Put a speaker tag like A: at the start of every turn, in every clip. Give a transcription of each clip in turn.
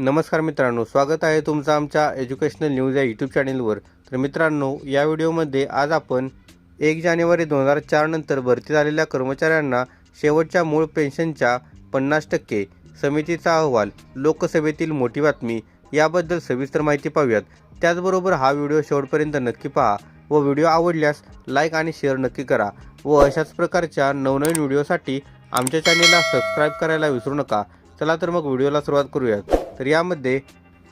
A: नमस्कार मित्रांनो स्वागत आहे तुमचं आमच्या एज्युकेशनल न्यूज या यूट्यूब चॅनेलवर तर मित्रांनो या व्हिडिओमध्ये आज आपण एक जानेवारी दोन हजार चारनंतर भरती झालेल्या कर्मचाऱ्यांना शेवटच्या मूळ पेन्शनच्या पन्नास टक्के समितीचा अहवाल लोकसभेतील मोठी बातमी याबद्दल सविस्तर माहिती पाहूयात. त्याचबरोबर हा व्हिडिओ शेवटपर्यंत नक्की पहा व व्हिडिओ आवडल्यास लाईक आणि शेअर नक्की करा व अशाच प्रकारच्या नवनवीन व्हिडिओसाठी आमच्या चॅनेलला सबस्क्राईब करायला विसरू नका. चला तर मग व्हिडिओला सुरुवात करूयात. तर यामध्ये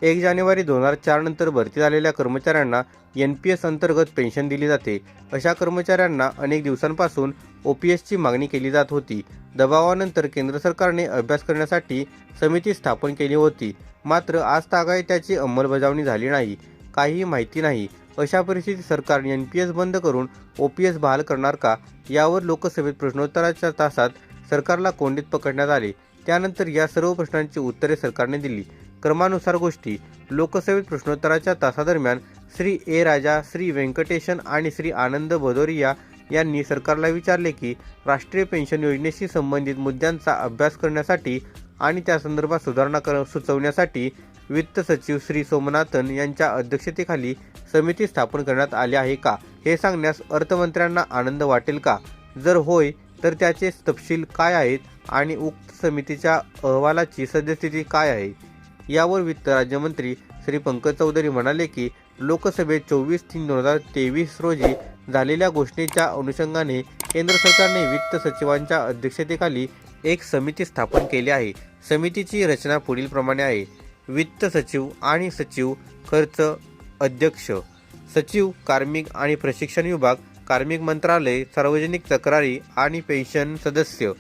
A: एक जानेवारी दोन हजार चार नंतर भरती झालेल्या कर्मचाऱ्यांना एन पी एस अंतर्गत पेन्शन दिली जाते. अशा कर्मचाऱ्यांना अनेक दिवसांपासून ओ पी एसची मागणी केली जात होती. दबावानंतर केंद्र सरकारने अभ्यास करण्यासाठी समिती स्थापन केली होती. मात्र आज तागाय त्याची अंमलबजावणी झाली नाही. काहीही माहिती नाही. अशा परिस्थितीत सरकार एन पी एस बंद करून ओ पी एस बहाल करणार का? यावर लोकसभेत प्रश्नोत्तराच्या तासात सरकारला कोंडीत पकडण्यात आले. त्यानंतर या सर्व प्रश्नांची उत्तरे सरकारने दिली. क्रमानुसार गोष्टी. लोकसेवेत प्रश्नोत्तराच्या तासादरम्यान श्री ए राजा श्री व्यंकटेशन आणि श्री आनंद भदोरिया यांनी सरकारला विचारले की राष्ट्रीय पेन्शन योजनेशी संबंधित मुद्द्यांचा अभ्यास करण्यासाठी आणि त्या संदर्भात सुधारणा कर सुचवण्यासाठी वित्त सचिव श्री सोमनाथन यांच्या अध्यक्षतेखाली समिती स्थापन करण्यात आली आहे का? हे सांगण्यास अर्थमंत्र्यांना आनंद वाटेल का? जर होय तर त्याचे तपशील काय आहेत आणि उक्त समितीच्या अहवालाची सद्यस्थिती काय आहे? यावर वित्त राज्यमंत्री श्री पंकज चौधरी म्हणाले की लोकसभेत चोवीस तीन दोन हजार तेवीस रोजी झालेल्या घोषणेच्या अनुषंगाने केंद्र सरकारने वित्त सचिवांच्या अध्यक्षतेखाली एक समिती स्थापन केली आहे. समितीची रचना पुढील प्रमाणे आहे. वित्त सचिव आणि सचिव खर्च अध्यक्ष सचिव कार्मिक आणि प्रशिक्षण विभाग कार्मिक मंत्रालय सार्वजनिक तक्रारी आणि पेन्शन सदस्य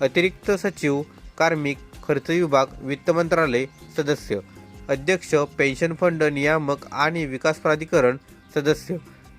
A: अतिरिक्त सचिव कार्मिक खर्च विभाग वित्त मंत्रालय सदस्य अध्यक्ष पेन्शन फंड नियामक आणि विकास प्राधिकरण सदस्य.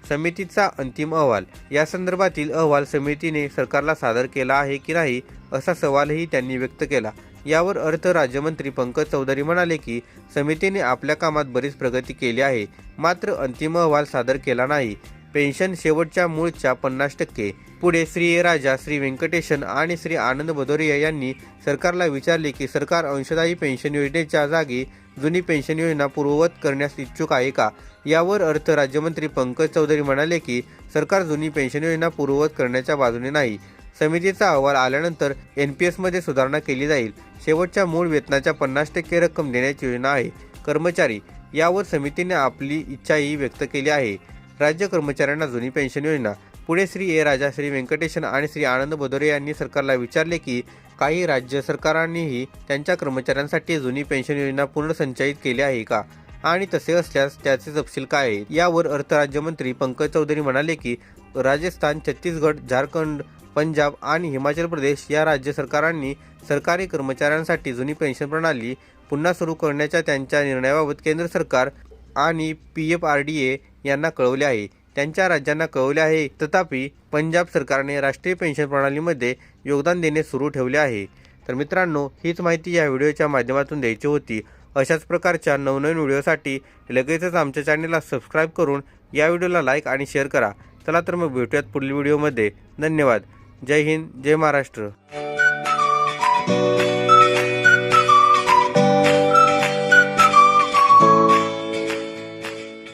A: समितीचा अंतिम अहवाल. या संदर्भातील अहवाल समितीने सरकारला सादर केला आहे की नाही असा सवालही त्यांनी व्यक्त केला. यावर अर्थ राज्यमंत्री पंकज चौधरी म्हणाले की समितीने आपल्या कामात बरीच प्रगती केली आहे मात्र अंतिम अहवाल सादर केला नाही. पेन्शन शेवटच्या मूळच्या पन्नास टक्के. पुढे श्री ए राजा श्री व्यंकटेशन आणि श्री आनंद भदोरिया यांनी सरकारला विचारले की सरकार अंशदायी पेन्शन योजनेच्या जागी जुनी पेन्शन योजना पूर्ववत करण्यास इच्छुक आहे का? यावर अर्थ राज्यमंत्री पंकज चौधरी म्हणाले की सरकार जुनी पेन्शन योजना पूर्ववत करण्याच्या बाजूने नाही. समितीचा अहवाल आल्यानंतर एन पी एसमध्ये सुधारणा केली जाईल. शेवटच्या मूळ वेतनाच्या पन्नास टक्के रक्कम देण्याची योजना आहे. कर्मचारी यावर समितीने आपली इच्छाही व्यक्त केली आहे. राज्य कर्मचाऱ्यांना जुनी पेन्शन योजना. पुढे श्री ए राजा श्री व्यंकटेशन आणि श्री आनंद भदोरे यांनी सरकारला विचारले की काही राज्य सरकारांनीही त्यांच्या कर्मचाऱ्यांसाठी जुनी पेन्शन योजना पुनर्संचयित केली आहे का? आणि तसे असल्यास त्याचे तपशील काय आहेत? यावर अर्थ राज्यमंत्री पंकज चौधरी म्हणाले की राजस्थान छत्तीसगड झारखंड पंजाब आणि हिमाचल प्रदेश या राज्य सरकारांनी सरकारी कर्मचाऱ्यांसाठी जुनी पेन्शन प्रणाली पुन्हा सुरू करण्याच्या त्यांच्या निर्णयाबाबत केंद्र सरकार आणि P F R D A यांना कळवले आहे. त्यांच्या राज्यांना कळवले आहे. तथापि पंजाब सरकारने राष्ट्रीय पेन्शन प्रणालीमध्ये योगदान देणे सुरू ठेवले आहे. तर मित्रांनो हीच माहिती या व्हिडिओच्या माध्यमातून द्यायची होती. अशाच प्रकारच्या नवनवीन व्हिडिओसाठी लगेचच आमच्या चॅनेलला सबस्क्राईब करून या व्हिडिओला लाईक आणि शेअर करा. चला तर मग भेटूयात पुढील व्हिडिओमध्ये. धन्यवाद. जय हिंद जय महाराष्ट्र.